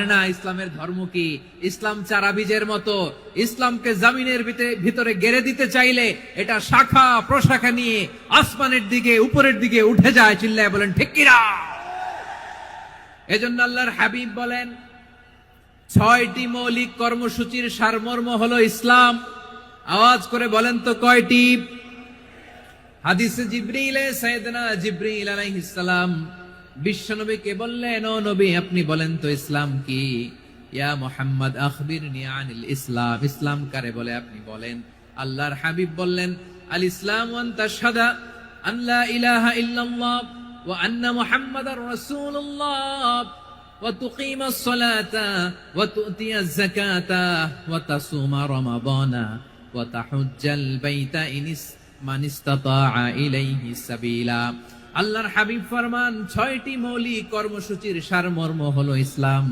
না ইসলামের ধর্ম কি? ইসলাম চারা বীজের মতো। ইসলামকে জামিনের ভিতরে- গেড়ে দিতে চাইলে এটা শাখা, প্রশাখা নিয়ে আসমানের দিকে, উপরের দিকে উঠে যায়, চিল্লায় বলেন, ঠিক কিনা এজন্য আল্লাহর হাবিব বলেন, ছয়টি মৌলিক কর্মসূচির সারমর্ম হলো ইসলাম। আওয়াজ করে বলেন তো কয়টি? হাদিসে জিব্রিলে, সাইয়েদনা জিব্রিল আলাইহিস সালাম বিশ্বনবীকে বললেন, ও নবী, আপনি বলেন তো ইসলাম কি? ইয়া মোহাম্মদ আখবির আনিল ইসলাম। ইসলাম কারে বলে আপনি বলেন? আল্লাহর হাবিব বললেন, আল ইসলাম সাদা আল্লাহ ইলাহা ইল্লাল্লাহ ওয়া আন্না মুহাম্মাদার রাসূলুল্লাহ। ওয়া তুকিমাস সালাতা ওয়া তুতিয়াজ যাকাতা ওয়া তাসুমা রমাদানা ওয়া বাইতা সাবিলা। আল্লাহর হাবিব ফরমান ছয়টি মৌলিক কর্মসূচির সারমর্ম হলো ইসলাম।